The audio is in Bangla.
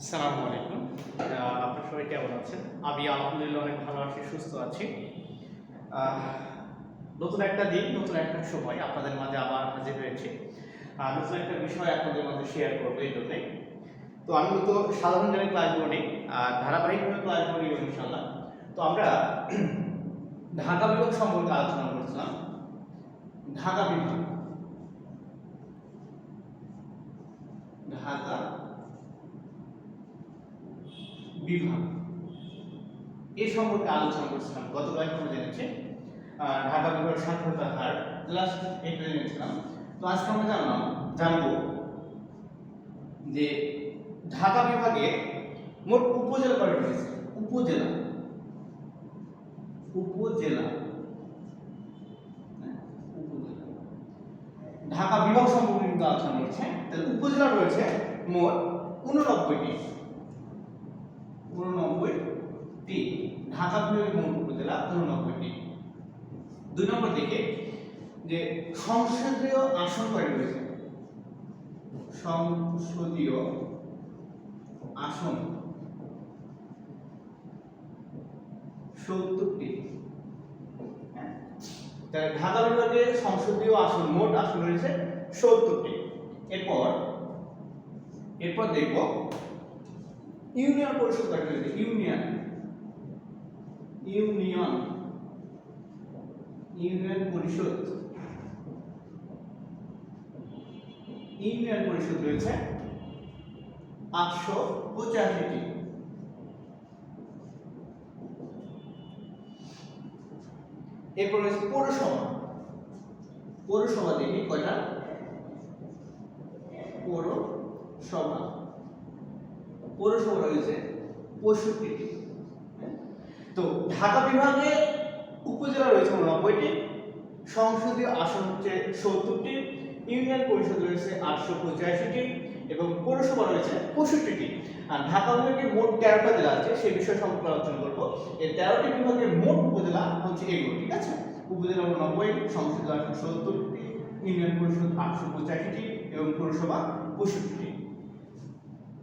আসসালামু আলাইকুম। আপনারা সবাই কেমন আছেন? আমি আলহামদুলিল্লাহ অনেক ভালো আছি, সুস্থ আছি। নতুন একটা দিন, নতুন একটা সময় আপনাদের মাঝে আবার হাজির হয়েছে। নতুন একটা বিষয় আপনাদের মাঝে শেয়ার করব এই জন্যে তো আমি তো সাধারণ জ্ঞানের ক্লাসগুলো নেই, আর ধারাবাহিকভাবে ক্লাসগুলো নিব ইনশাল্লাহ তো আমরা ঢাকা বিভাগ সম্পর্কে আলোচনা করছিলাম। ঢাকা বিভাগ। ঢাকা বিভাগ। এ সম্পর্কে আলোচনা করছিলাম গত কয়েক আমরা জেনেছি ঢাকা বিভাগের সাক্ষরতার হার লাস্ট এটা জেনেছিলাম তো আজকে আমরা জানলাম জানব যে ঢাকা বিভাগে মোট উপজেলা কয়টি রয়েছে? উপজেলা। হ্যাঁ, উপজেলা। ঢাকা বিভাগ সম্পর্কে কিন্তু আলোচনা করছে তাহলে উপজেলা রয়েছে মোট উননব্বইটি। উননব্বইটি ঢাকা বিভাগের মোট উপজেলা উননব্বইটি দুই নম্বর দিকে, যে সংসদীয় আসন কয়টি রয়েছে সংসদীয় আসন সত্তরটি হ্যাঁ? তাহলে ঢাকা বিভাগের সংসদীয় আসন, মোট আসন রয়েছে সত্তরটি এরপর এরপর দেখব ইউনিয়ন পরিষদ রয়েছে ইউনিয়ন। ইউনিয়ন। ইউনিয়ন পরিষদ। ইউনিয়ন পরিষদ রয়েছে আটশো পঁচাশিটি। এরপর রয়েছে পৌরসভা। পৌরসভা দেখি কয়টা? পৌরসভা। পৌরসভা রয়েছে পঁয়ষট্টিটি তো ঢাকা বিভাগে উপজেলা রয়েছে উননব্বইটি সংসদীয় আসন হচ্ছে সত্তরটি, ইউনিয়ন পরিষদ রয়েছে আটশো পঁচাশিটি এবং পৌরসভা রয়েছে পঁয়ষট্টিটি। আর ঢাকা বিভাগে মোট তেরোটা জেলা আছে, সেই বিষয়ে সম্পর্কে আলোচনা করব। এই তেরোটি বিভাগের মোট উপজেলা হচ্ছে এগুলো, ঠিক আছে? উপজেলা উননব্বই সংসদীয় আসন সত্তরটি, ইউনিয়ন পরিষদ আটশো পঁচাশিটি এবং পৌরসভা পঁয়ষট্টিটি।